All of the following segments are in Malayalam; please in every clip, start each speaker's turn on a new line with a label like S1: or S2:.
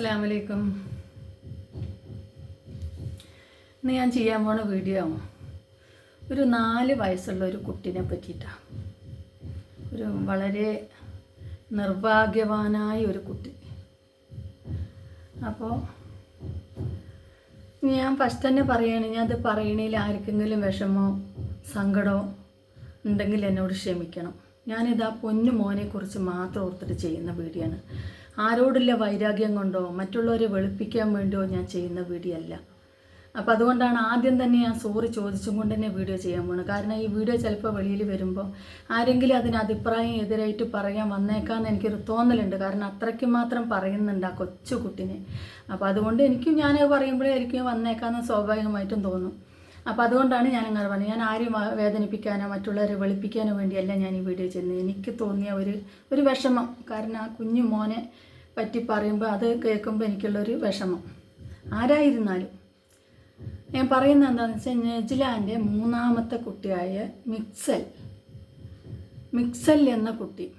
S1: അസ്സാം വലൈക്കും ഇന്ന് ഞാൻ ചെയ്യാൻ പോണ വീഡിയോ ഒരു നാല് വയസ്സുള്ള ഒരു കുട്ടീനെ പറ്റിയിട്ടാണ് ഒരു വളരെ നിർഭാഗ്യവാനായ ഒരു കുട്ടി. അപ്പോൾ ഞാൻ ഫസ്റ്റ് തന്നെ പറയുകയാണ് ഞാൻ അത് പറയണേൽ ആർക്കെങ്കിലും വിഷമോ സങ്കടമോ ഉണ്ടെങ്കിൽ എന്നോട് ക്ഷമിക്കണം. ഞാനിത് ആ പൊന്നു മോനെക്കുറിച്ച് മാത്രം ഓർത്തിട്ട് ചെയ്യുന്ന വീഡിയോ ആണ് ആരോടുള്ള വൈരാഗ്യം കൊണ്ടോ മറ്റുള്ളവരെ വെളുപ്പിക്കാൻ വേണ്ടിയോ ഞാൻ ചെയ്യുന്ന വീഡിയോ അല്ല അപ്പോൾ അതുകൊണ്ടാണ് ആദ്യം തന്നെ ഞാൻ സോറി ചോദിച്ചും കൊണ്ട് തന്നെ വീഡിയോ ചെയ്യാൻ പോകുന്നത് കാരണം ഈ വീഡിയോ ചിലപ്പോൾ വെളിയിൽ വരുമ്പോൾ ആരെങ്കിലും അതിന് അഭിപ്രായം എതിരായിട്ട് പറയാൻ വന്നേക്കാന്ന് എനിക്കൊരു തോന്നലുണ്ട്. കാരണം അത്രയ്ക്ക് മാത്രം പറയുന്നുണ്ട് ആ കൊച്ചു കുട്ടിനെ അപ്പോൾ അതുകൊണ്ട് എനിക്കും ഞാനത് പറയുമ്പോഴേ എനിക്ക് വന്നേക്കാന്ന് സ്വാഭാവികമായിട്ടും തോന്നും. അപ്പോൾ അതുകൊണ്ടാണ് ഞാൻ അങ്ങനെ പറഞ്ഞത്. ഞാൻ ആരും വേദനിപ്പിക്കാനോ മറ്റുള്ളവരെ വെളുപ്പിക്കാനോ വേണ്ടിയല്ല ഞാൻ ഈ വീഡിയോ ചെയ്യുന്നത്. എനിക്ക് തോന്നിയ ഒരു ഒരു വിഷമം. കാരണം ആ കുഞ്ഞു മോനെ പറ്റി പറയുമ്പോൾ അത് കേൾക്കുമ്പോൾ എനിക്കുള്ളൊരു വിഷമം. ആരായിരുന്നാലും. ഞാൻ പറയുന്നത് എന്താണെന്ന് വെച്ചാൽ നെജിലാന്റെ മൂന്നാമത്തെ കുട്ടിയായ മിക്സൽ. മിക്സൽ എന്ന കുട്ടി.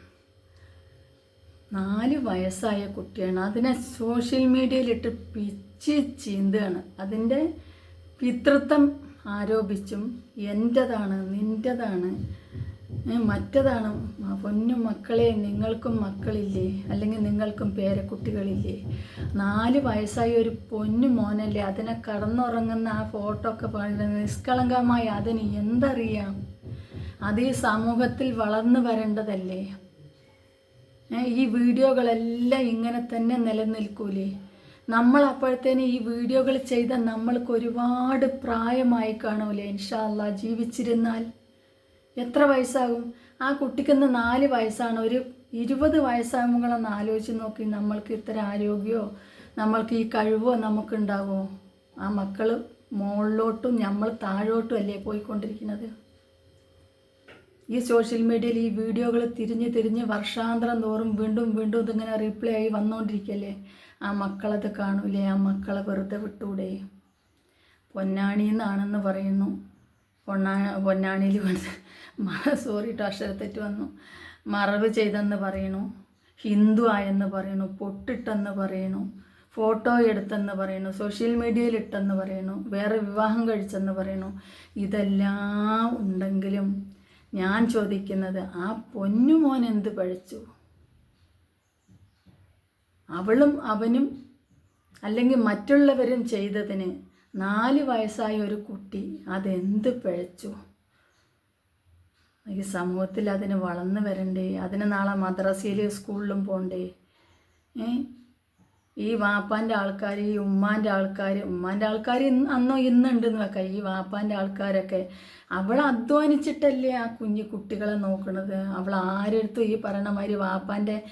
S1: നാല് വയസ്സായ കുട്ടിയാണ്. അതിനെ സോഷ്യൽ മീഡിയയിലിട്ട് പിച്ച് ചീന്തുകയാണ്. അതിന്റെ പിതൃത്വം ആരോപിച്ചും എന്റെതാണ് നിന്റെതാണ് മറ്റതാണ് പൊന്നും മക്കളെ നിങ്ങൾക്കും മക്കളില്ലേ അല്ലെങ്കിൽ നിങ്ങൾക്കും പേരക്കുട്ടികളില്ലേ. നാല് വയസ്സായ ഒരു പൊന്നു മോനല്ലേ അതിനെ കടന്നുറങ്ങുന്ന ആ ഫോട്ടോ ഒക്കെ പറയുന്നത് നിഷ്കളങ്കമായി അതിന് എന്തറിയാം? അത് ഈ സമൂഹത്തിൽ വളർന്നു വരേണ്ടതല്ലേ? ഈ വീഡിയോകളെല്ലാം ഇങ്ങനെ തന്നെ നിലനിൽക്കൂലേ? നമ്മൾ അപ്പോഴത്തേന് ഈ വീഡിയോകൾ ചെയ്ത നമ്മൾക്ക് ഒരുപാട് പ്രായമായി കാണൂലേ ഇൻഷാല്ല ജീവിച്ചിരുന്നാൽ എത്ര വയസ്സാകും? ആ കുട്ടിക്കിന്ന് നാല് വയസ്സാണ്. ഒരു ഇരുപത് വയസ്സാകുമ്പോഴൊന്ന് ആലോചിച്ച് നോക്കി നമ്മൾക്ക് ഇത്ര ആരോഗ്യമോ നമ്മൾക്ക് ഈ കഴിവോ നമുക്കുണ്ടാവോ? ആ മക്കൾ മുകളിലോട്ടും നമ്മൾ താഴോട്ടും അല്ലേ പോയിക്കൊണ്ടിരിക്കുന്നത്? ഈ സോഷ്യൽ മീഡിയയിൽ ഈ വീഡിയോകൾ തിരിഞ്ഞ് തിരിഞ്ഞ് വർഷാന്തരം തോറും വീണ്ടും വീണ്ടും ഇതിങ്ങനെ റീപ്ലേ ആയി വന്നുകൊണ്ടിരിക്കല്ലേ ആ മക്കളത് കാണൂലേ? ആ മക്കളെ വെറുതെ വിട്ടൂടെ? പൊന്നാണി എന്നാണെന്ന് പറയുന്നു. പൊന്നാ പൊന്നാണിയിൽ വന്ന് സോറി അക്ഷരത്തെറ്റ് വന്നു. മറവ് ചെയ്തെന്ന് പറയണു ഹിന്ദു ആയെന്ന് പറയണു പൊട്ടിട്ടെന്ന് പറയണു ഫോട്ടോ എടുത്തെന്ന് പറയണു സോഷ്യൽ മീഡിയയിൽ ഇട്ടെന്ന് പറയണു വേറെ വിവാഹം കഴിച്ചെന്ന് പറയണു ഇതെല്ലാം ഉണ്ടെങ്കിലും ഞാൻ ചോദിക്കുന്നത് ആ പൊന്നുമോൻ എന്ത് പഴിച്ചു അവളും അവനും അല്ലെങ്കിൽ മറ്റുള്ളവരും ചെയ്തതിന് നാല് വയസ്സായ ഒരു കുട്ടി അതെന്ത് പിഴച്ചു? ഈ സമൂഹത്തിൽ അതിന് വളർന്നു വരണ്ടേ? അതിന് നാളെ മദ്രസയിൽ സ്കൂളിലും പോണ്ടേ? ഏ? ഈ വാപ്പാന്റെ ആൾക്കാർ ഈ ഉമ്മാന്റെ ആൾക്കാർ ഉമ്മാന്റെ ആൾക്കാർ അന്നോ ഇന്നുണ്ടെന്ന് വെക്കാം. ഈ വാപ്പാന്റെ ആൾക്കാരൊക്കെ അവൾ അധ്വാനിച്ചിട്ടല്ലേ ആ കുഞ്ഞു കുട്ടികളെ നോക്കണത്? അവൾ ആരെടുത്തും ഈ പറയണ മാതിരി വാപ്പാന്റെ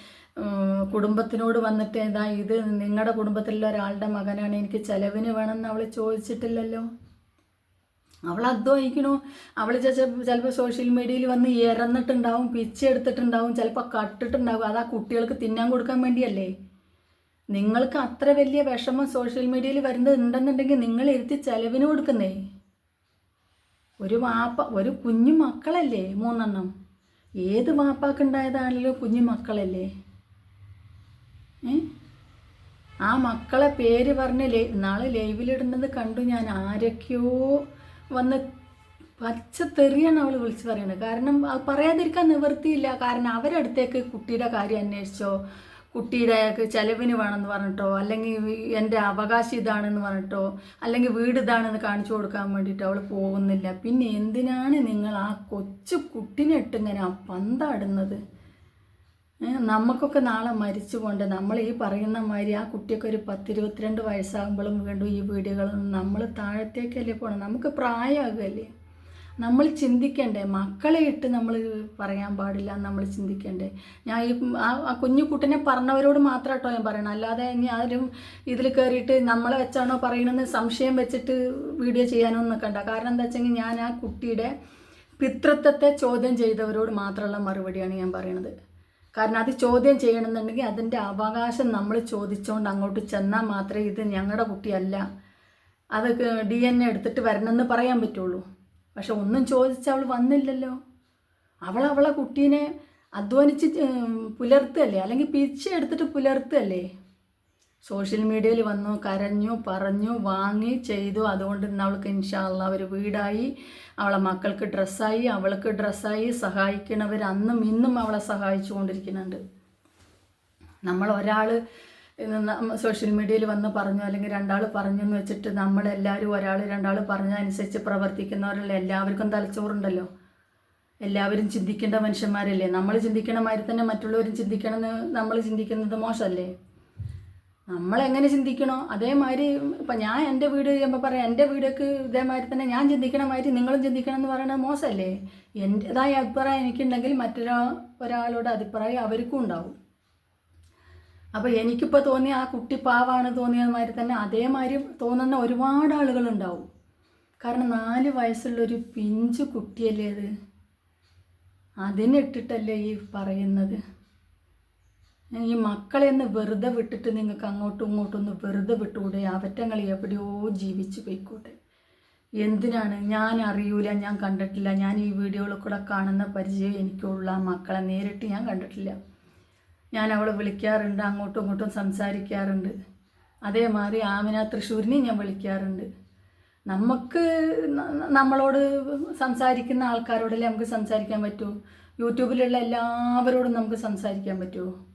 S1: കുടുംബത്തിനോട് വന്നിട്ട് ഇതാ ഇത്? നിങ്ങളുടെ കുടുംബത്തിലുള്ള ഒരാളുടെ മകനാണ് എനിക്ക് ചെലവിന് വേണമെന്ന് അവൾ ചോദിച്ചിട്ടില്ലല്ലോ. അവൾ അധ്വാനിക്കണു അവൾ ചിലപ്പോൾ സോഷ്യൽ മീഡിയയിൽ വന്ന് ഇറന്നിട്ടുണ്ടാവും പിച്ചെടുത്തിട്ടുണ്ടാവും ചിലപ്പോൾ കട്ടിട്ടുണ്ടാവും. അത് ആ കുട്ടികൾക്ക് തിന്നാൻ കൊടുക്കാൻ വേണ്ടിയല്ലേ? നിങ്ങൾക്ക് അത്ര വലിയ വിഷമം സോഷ്യൽ മീഡിയയിൽ വരുന്നത് ഉണ്ടെന്നുണ്ടെങ്കിൽ നിങ്ങൾ ഇരുത്തി ചെലവിന് കൊടുക്കുന്നേ. ഒരു വാപ്പ ഒരു കുഞ്ഞു മക്കളല്ലേ മൂന്നെണ്ണം? ഏത് വാപ്പാക്കുണ്ടായതാണല്ലോ കുഞ്ഞു മക്കളല്ലേ? ആ മക്കളെ പേര് പറഞ്ഞ് ലേ നാളെ ലൈവിലിടുന്നത് കണ്ടു ഞാൻ ആരൊക്കെയോ വന്ന് പച്ച തെറിയാണ് അവൾ വിളിച്ച് പറയുന്നത് കാരണം അത് പറയാതിരിക്കാൻ നിവൃത്തിയില്ല. കാരണം അവരടുത്തേക്ക് കുട്ടിയുടെ കാര്യം അന്വേഷിച്ചോ കുട്ടിയുടെ ചെലവിന് വേണമെന്ന് പറഞ്ഞിട്ടോ അല്ലെങ്കിൽ എന്റെ അവകാശം ഇതാണെന്ന് പറഞ്ഞിട്ടോ അല്ലെങ്കിൽ വീട് ഇതാണെന്ന് കാണിച്ചു കൊടുക്കാൻ വേണ്ടിയിട്ട് അവൾ പോകുന്നില്ല. പിന്നെ എന്തിനാണ് നിങ്ങൾ ആ കൊച്ചു കുട്ടിനെ ഇട്ടിങ്ങനെ ആ പന്താടുന്നത് നമുക്കൊക്കെ നാളെ മരിച്ചു പോണ്ട് നമ്മൾ ഈ പറയുന്ന മാതിരി ആ കുട്ടിയൊക്കെ ഒരു പത്തിരുപത്തിരണ്ട് വയസ്സാകുമ്പോഴും വീണ്ടും ഈ വീടുകളും നമ്മൾ താഴത്തേക്കല്ലേ പോകണം നമുക്ക് പ്രായമാകുമല്ലേ നമ്മൾ ചിന്തിക്കണ്ടേ? മക്കളെ ഇട്ട് നമ്മൾ പറയാൻ പാടില്ല നമ്മൾ ചിന്തിക്കണ്ടേ? ഞാൻ ഈ ആ ആ കുഞ്ഞു കുട്ടിനെ പറഞ്ഞവരോട് മാത്രം കേട്ടോ ഞാൻ പറയണം. അല്ലാതെ ഇനി ആരും ഇതിൽ കയറിയിട്ട് നമ്മളെ വെച്ചാണോ പറയണമെന്ന് സംശയം വെച്ചിട്ട് വീഡിയോ ചെയ്യാനൊന്നും നിൽക്കണ്ട കാരണം എന്താ വെച്ചെങ്കിൽ ഞാൻ ആ കുട്ടിയുടെ പിതൃത്വത്തെ ചോദ്യം ചെയ്തവരോട് മാത്രമുള്ള മറുപടിയാണ് ഞാൻ പറയണത്. കാരണം അത് ചോദ്യം ചെയ്യണമെന്നുണ്ടെങ്കിൽ അതിന്റെ അവകാശം നമ്മൾ ചോദിച്ചുകൊണ്ട് അങ്ങോട്ട് ചെന്നാൽ മാത്രമേ ഇത് ഞങ്ങളുടെ കുട്ടിയല്ല. അത് ഡി എൻ എ എടുത്തിട്ട് വരണമെന്ന് പറയാൻ പറ്റുള്ളൂ. പക്ഷെ ഒന്നും ചോദിച്ച് അവൾ വന്നില്ലല്ലോ. അവൾ അവളെ കുട്ടീനെ അധ്വാനിച്ച് പുലർത്തുകയല്ലേ? അല്ലെങ്കിൽ പിരിച്ചെടുത്തിട്ട് പുലർത്തുകയല്ലേ? സോഷ്യൽ മീഡിയയിൽ വന്നു കരഞ്ഞു പറഞ്ഞു വാങ്ങി ചെയ്തു. അതുകൊണ്ട് ഇന്ന് അവൾക്ക് ഇൻഷാല്ല ഒരു വീടായി. അവളെ മക്കൾക്ക് ഡ്രസ്സായി അവൾക്ക് ഡ്രസ്സായി സഹായിക്കണവർ അന്നും ഇന്നും അവളെ സഹായിച്ചു കൊണ്ടിരിക്കുന്നുണ്ട് നമ്മൾ ഒരാൾ സോഷ്യൽ മീഡിയയിൽ വന്ന് പറഞ്ഞു അല്ലെങ്കിൽ രണ്ടാൾ പറഞ്ഞു എന്ന് വെച്ചിട്ട് നമ്മളെല്ലാവരും ഒരാൾ രണ്ടാൾ പറഞ്ഞതനുസരിച്ച് പ്രവർത്തിക്കുന്നവരല്ല എല്ലാവർക്കും തലച്ചോറുണ്ടല്ലോ. എല്ലാവരും ചിന്തിക്കേണ്ട മനുഷ്യന്മാരല്ലേ? നമ്മൾ ചിന്തിക്കണ മാതിരി തന്നെ മറ്റുള്ളവരും ചിന്തിക്കണമെന്ന് നമ്മൾ ചിന്തിക്കുന്നത് മോശമല്ലേ? നമ്മൾ എങ്ങനെ ചിന്തിക്കണോ? അതേമാതിരി ഇപ്പം ഞാൻ എന്റെ വീട് ചെയ്യുമ്പോൾ പറയാം എന്റെ വീടൊക്കെ ഇതേമാതിരി തന്നെ ഞാൻ ചിന്തിക്കണ മാതിരി നിങ്ങളും ചിന്തിക്കണം എന്ന് പറയുന്നത് മോശമല്ലേ? എന്റെതായ അഭിപ്രായം എനിക്കുണ്ടെങ്കിൽ മറ്റൊരാ ഒരാളുടെ അഭിപ്രായം അവർക്കും ഉണ്ടാവും. അപ്പോൾ എനിക്കിപ്പോൾ തോന്നിയ ആ കുട്ടി പാവാണ് തോന്നിയ മാതിരി തന്നെ അതേമാതിരി തോന്നുന്ന ഒരുപാട് ആളുകളുണ്ടാവും കാരണം നാല് വയസ്സുള്ളൊരു പിഞ്ചു കുട്ടിയല്ലേ അത്? അതിനിട്ടിട്ടല്ലേ ഈ പറയുന്നത്. ഈ മക്കളെ ഒന്ന് വെറുതെ വിട്ടിട്ട് നിങ്ങൾക്ക് അങ്ങോട്ടും ഇങ്ങോട്ടും ഒന്ന് വെറുതെ വിട്ടുകൂടെ? അവറ്റങ്ങൾ എവിടെയോ ജീവിച്ച് പോയിക്കോട്ടെ. എന്തിനാണ്? ഞാൻ അറിയൂല ഞാൻ കണ്ടിട്ടില്ല. ഞാൻ ഈ വീഡിയോയിൽ കൂടെ കാണുന്ന പരിചയം എനിക്കുള്ള മക്കളെ നേരിട്ട് ഞാൻ കണ്ടിട്ടില്ല. ഞാൻ അവളെ വിളിക്കാറുണ്ട് അങ്ങോട്ടും ഇങ്ങോട്ടും സംസാരിക്കാറുണ്ട്. അതേമാതിരി ആമിന തൃശ്ശൂരിനെയും ഞാൻ വിളിക്കാറുണ്ട്. നമുക്ക് നമ്മളോട് സംസാരിക്കുന്ന ആൾക്കാരോടല്ലേ നമുക്ക് സംസാരിക്കാൻ പറ്റൂ? യൂട്യൂബിലുള്ള എല്ലാവരോടും നമുക്ക് സംസാരിക്കാൻ പറ്റുമോ?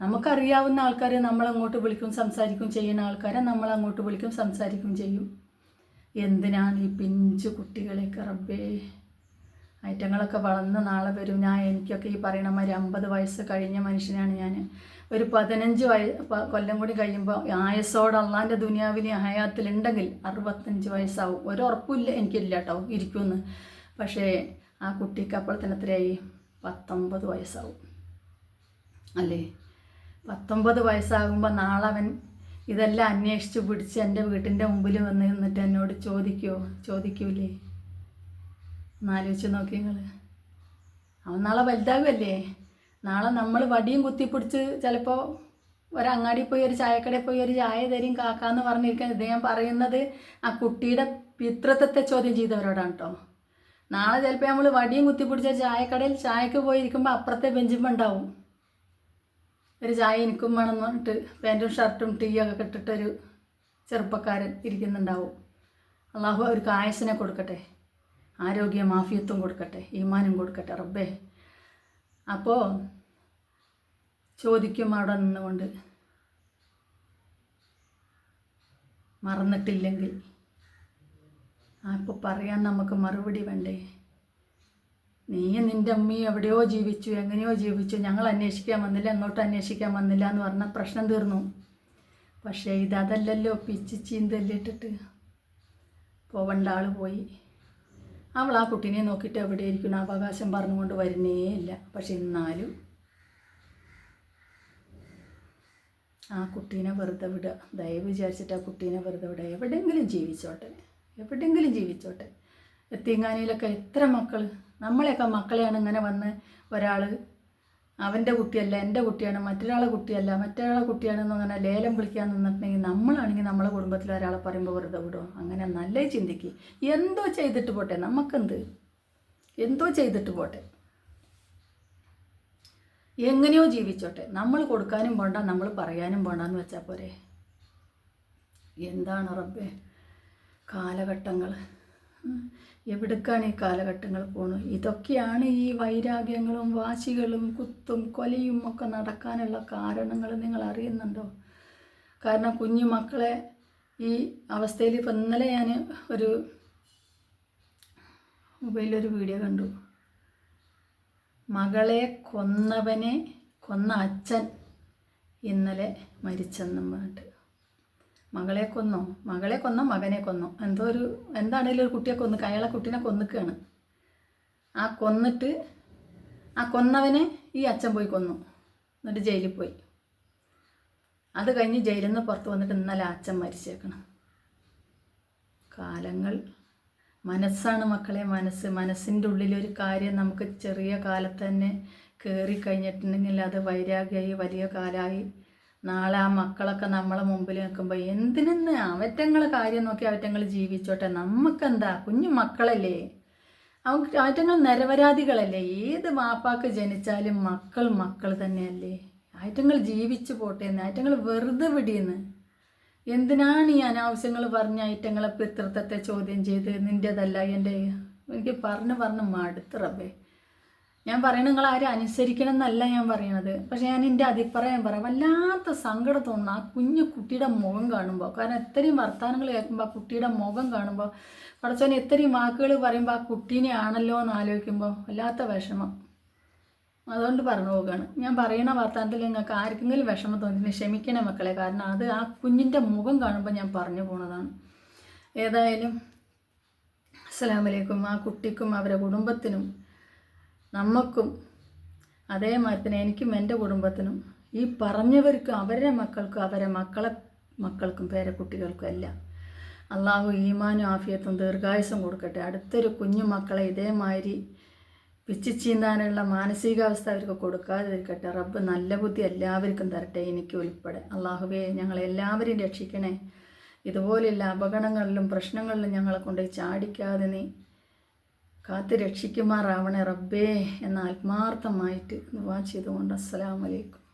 S1: നമുക്കറിയാവുന്ന ആൾക്കാരെ നമ്മൾ അങ്ങോട്ട് വിളിക്കും സംസാരിക്കും ചെയ്യുന്ന ആൾക്കാരെ നമ്മൾ അങ്ങോട്ട് വിളിക്കും സംസാരിക്കും ചെയ്യും. എന്തിനാണ് ഈ പിഞ്ചു കുട്ടികളെ കറബേ ഐറ്റങ്ങളൊക്കെ വളർന്ന് നാളെ വരും. ഞാൻ എനിക്കൊക്കെ ഈ പറയണ മാതിരി അമ്പത് വയസ്സ് കഴിഞ്ഞ മനുഷ്യനാണ് ഞാൻ ഒരു പതിനഞ്ച് വയ കൊല്ലം കൂടി കഴിയുമ്പോൾ ആയസോടെ അള്ളാന്റെ ദുനിയാവിലെ ഹയാത്തിലുണ്ടെങ്കിൽ അറുപത്തഞ്ച് വയസ്സാവും. ഒരു ഉറപ്പില്ല എനിക്കില്ല കേട്ടോ ഇരിക്കുമെന്ന്. പക്ഷേ ആ കുട്ടിക്ക് അപ്പോൾ തന്നെ എത്രയായി? പത്തൊമ്പത് വയസ്സാവും. അല്ലേ? പത്തൊമ്പത് വയസ്സാകുമ്പോൾ നാളെ അവൻ ഇതെല്ലാം അന്വേഷിച്ച് പിടിച്ച് എന്റെ വീട്ടിന്റെ മുമ്പിൽ വന്ന് നിന്നിട്ട് എന്നോട് ചോദിക്കുമോ ചോദിക്കൂലേ? ഒന്നാലോചിച്ച് നോക്കി നിങ്ങൾ അവൻ നാളെ വലുതാകുമല്ലേ നാളെ നമ്മൾ വടിയും കുത്തിപ്പിടിച്ച് ചിലപ്പോൾ ഒരങ്ങാടി പോയി ഒരു ചായക്കടയിൽ പോയി ഒരു ചായ തരും കാക്കാന്ന് പറഞ്ഞിരിക്കാൻ ഞാൻ പറയുന്നത് ആ കുട്ടിയുടെ പിതൃത്വത്തെ ചോദ്യം ചെയ്തവരോടാണ് കേട്ടോ നാളെ ചിലപ്പോൾ നമ്മൾ വടിയും കുത്തിപ്പിടിച്ച ചായക്കടയിൽ ചായക്ക് പോയിരിക്കുമ്പോൾ അപ്പുറത്തെ ബെഞ്ചുമ്പോൾ ഉണ്ടാവും. ഒരു ചായ എനിക്കും വേണമെന്ന് പറഞ്ഞിട്ട് പാന്റും ഷർട്ടും ടീയൊക്കെ ഇട്ടിട്ടൊരു ചെറുപ്പക്കാരൻ ഇരിക്കുന്നുണ്ടാവും. അള്ളാഹു അവർക്ക് ആയസിനെ കൊടുക്കട്ടെ. ആരോഗ്യ മാഫിയത്വം കൊടുക്കട്ടെ. ഈമാനും കൊടുക്കട്ടെ. റബ്ബേ. അപ്പോൾ ചോദിക്കും അവിടെ നിന്നുകൊണ്ട്. മറന്നിട്ടില്ലെങ്കിൽ. അപ്പോൾ പറയാൻ നമുക്ക് മറുപടി വേണ്ടേ? നീ നിന്റെ അമ്മയും എവിടെയോ ജീവിച്ചു എങ്ങനെയോ ജീവിച്ചു. ഞങ്ങൾ അന്വേഷിക്കാൻ വന്നില്ല അങ്ങോട്ട് അന്വേഷിക്കാൻ വന്നില്ല എന്ന് പറഞ്ഞാൽ പ്രശ്നം തീർന്നു. പക്ഷേ ഇതല്ലല്ലോ പിച്ചി ചീന്തല്ലിട്ടിട്ട് പോവണ്ട ആൾ പോയി. അവൾ ആ കുട്ടീനെ നോക്കിയിട്ട് എവിടെ ഇരിക്കണം അവകാശം പറഞ്ഞുകൊണ്ട് വരുന്നേ ഇല്ല. പക്ഷെ എന്നാലും ആ കുട്ടീനെ വെറുതെ വിടുക. ദയവ് വിചാരിച്ചിട്ട് ആ കുട്ടീനെ വെറുതെ വിടുക. എവിടെയെങ്കിലും ജീവിച്ചോട്ടെ എവിടെയെങ്കിലും ജീവിച്ചോട്ടെ. എത്തിങ്ങാനിയിലൊക്കെ എത്ര മക്കൾ നമ്മളെയൊക്കെ മക്കളെയാണ് ഇങ്ങനെ വന്ന് ഒരാൾ അവന്റെ കുട്ടിയല്ല എന്റെ കുട്ടിയാണ് മറ്റൊരാളെ കുട്ടിയല്ല മറ്റൊരാളെ കുട്ടിയാണെന്ന് അങ്ങനെ ലേലം വിളിക്കാൻ നിന്നിട്ടുണ്ടെങ്കിൽ നമ്മളാണെങ്കിൽ നമ്മളെ കുടുംബത്തിൽ ഒരാളെ പറയുമ്പോൾ വെറുതെ വിടുമോ അങ്ങനെ നല്ല ചിന്തിക്ക്. എന്തോ ചെയ്തിട്ട് പോട്ടെ നമുക്കെന്ത്? എന്തോ ചെയ്തിട്ട് പോട്ടെ. എങ്ങനെയോ ജീവിച്ചോട്ടെ. നമ്മൾ കൊടുക്കാനും പോണ്ട നമ്മൾ പറയാനും പോണ്ടെന്ന് വെച്ചാൽ പോരെ. എന്താണ് റബ്ബേ? കാലഘട്ടങ്ങൾ എവിടേക്കാണ് ഈ കാലഘട്ടങ്ങൾ പോണു ഇതൊക്കെയാണ് ഈ വൈരാഗ്യങ്ങളും വാശികളും കുത്തും കൊലയും ഒക്കെ നടക്കാനുള്ള കാരണങ്ങൾ നിങ്ങൾ അറിയുന്നുണ്ടോ? കാരണം കുഞ്ഞു മക്കളെ ഈ അവസ്ഥയിൽ ഇപ്പം ഇന്നലെ ഞാൻ ഒരു മൊബൈലൊരു വീഡിയോ കണ്ടു. മകളെ കൊന്നവനെ കൊന്ന അച്ഛൻ ഇന്നലെ മരിച്ചെന്നും പറഞ്ഞിട്ട്. മകളെ കൊന്നോ? മകളെ കൊന്നോ? മകനെ കൊന്നോ? എന്തോ ഒരു എന്താണേലും ഒരു കുട്ടിയെ കൊന്നു അയാളെ കുട്ടീനെ കൊന്നിക്കുകയാണ് ആ കൊന്നിട്ട് ആ കൊന്നവനെ ഈ അച്ഛൻ പോയി കൊന്നു. എന്നിട്ട് ജയിലിൽ പോയി. അത് കഴിഞ്ഞ് ജയിലിൽ നിന്ന് പുറത്ത് വന്നിട്ട് ഇന്നലെ അച്ഛൻ മരിച്ചേക്കണം. കാലങ്ങൾ മനസ്സാണ് മക്കളെ മനസ്സ്. മനസ്സിന്റെ ഉള്ളിലൊരു കാര്യം നമുക്ക് ചെറിയ കാലത്ത് തന്നെ കയറി കഴിഞ്ഞിട്ടുണ്ടെങ്കിൽ അത് വൈരാഗ്യമായി വലിയ കാലമായി നാളെ ആ മക്കളൊക്കെ നമ്മളെ മുമ്പിൽ നിൽക്കുമ്പോൾ എന്തിനെന്ന് അവറ്റങ്ങൾ കാര്യം നോക്കി അവറ്റങ്ങൾ ജീവിച്ചോട്ടെ? നമുക്കെന്താ കുഞ്ഞു മക്കളല്ലേ? അവ അവറ്റങ്ങൾ നിരപരാധികളല്ലേ? ഏത് മാപ്പാക്ക് ജനിച്ചാലും മക്കൾ മക്കൾ തന്നെയല്ലേ? ആറ്റങ്ങൾ ജീവിച്ചു പോട്ടെ എന്ന് ആറ്റങ്ങൾ വെറുതെ വിടിയെന്ന് എന്തിനാണ് ഈ അനാവശ്യങ്ങൾ പറഞ്ഞ ഐറ്റങ്ങളെ പിതൃത്വത്തെ ചോദ്യം ചെയ്ത്? നിന്റേതല്ല എന്റെ എനിക്ക് പറഞ്ഞു പറഞ്ഞ് മടുത്ത് റബ്ബേ. ഞാൻ പറയണ നിങ്ങൾ ആരും അനുസരിക്കണം എന്നല്ല ഞാൻ പറയണത്. പക്ഷെ ഞാൻ എന്റെ അഭിപ്രായം പറയാം. വല്ലാത്ത സങ്കടം തോന്നുന്നു ആ കുഞ്ഞു കുട്ടിയുടെ മുഖം കാണുമ്പോൾ കാരണം എത്രയും വർത്തമാനങ്ങൾ കേൾക്കുമ്പോൾ ആ കുട്ടിയുടെ മുഖം കാണുമ്പോൾ പടച്ചോൻ എത്രയും വാക്കുകൾ പറയുമ്പോൾ ആ കുട്ടീനെ ആണല്ലോ എന്ന് ആലോചിക്കുമ്പോൾ വല്ലാത്ത വിഷമം. അതുകൊണ്ട് പറഞ്ഞു പോവുകയാണ്. ഞാൻ പറയുന്ന വർത്തമാനത്തിൽ നിങ്ങൾക്ക് ആർക്കെങ്കിലും വിഷമം തോന്നി ക്ഷമിക്കണേ മക്കളെ. കാരണം അത് ആ കുഞ്ഞിന്റെ മുഖം കാണുമ്പോൾ ഞാൻ പറഞ്ഞു പോണതാണ്. ഏതായാലും അസ്സലാമലൈക്കും ആ കുട്ടിക്കും അവരുടെ കുടുംബത്തിനും നമുക്കും അതേമാതിരി എനിക്കും എന്റെ കുടുംബത്തിനും ഈ പറഞ്ഞവർക്കും അവരുടെ മക്കൾക്കും അവരെ മക്കളെ മക്കൾക്കും പേരക്കുട്ടികൾക്കും എല്ലാം അള്ളാഹു ഈമാനും ആഫിയത്തും ദീർഘായുസം കൊടുക്കട്ടെ. അടുത്തൊരു കുഞ്ഞു മക്കളെ ഇതേമാതിരി പിച്ചി ചീന്താനുള്ള മാനസികാവസ്ഥ അവർക്ക് കൊടുക്കാതിരിക്കട്ടെ. റബ്ബ് നല്ല ബുദ്ധി എല്ലാവർക്കും തരട്ടെ എനിക്ക് ഉൾപ്പെടെ. അള്ളാഹുവേ ഞങ്ങളെല്ലാവരെയും രക്ഷിക്കണേ. ഇതുപോലെയുള്ള അപകടങ്ങളിലും പ്രശ്നങ്ങളിലും ഞങ്ങളെ കൊണ്ട് ചാടിക്കാതെ നീ കാത്ത് രക്ഷിക്കുമാറാവണേ റബ്ബേ എന്ന ആത്മാർത്ഥമായിട്ട് ദുവാ ചെയ്തുകൊണ്ട് അസ്സലാമലൈക്കും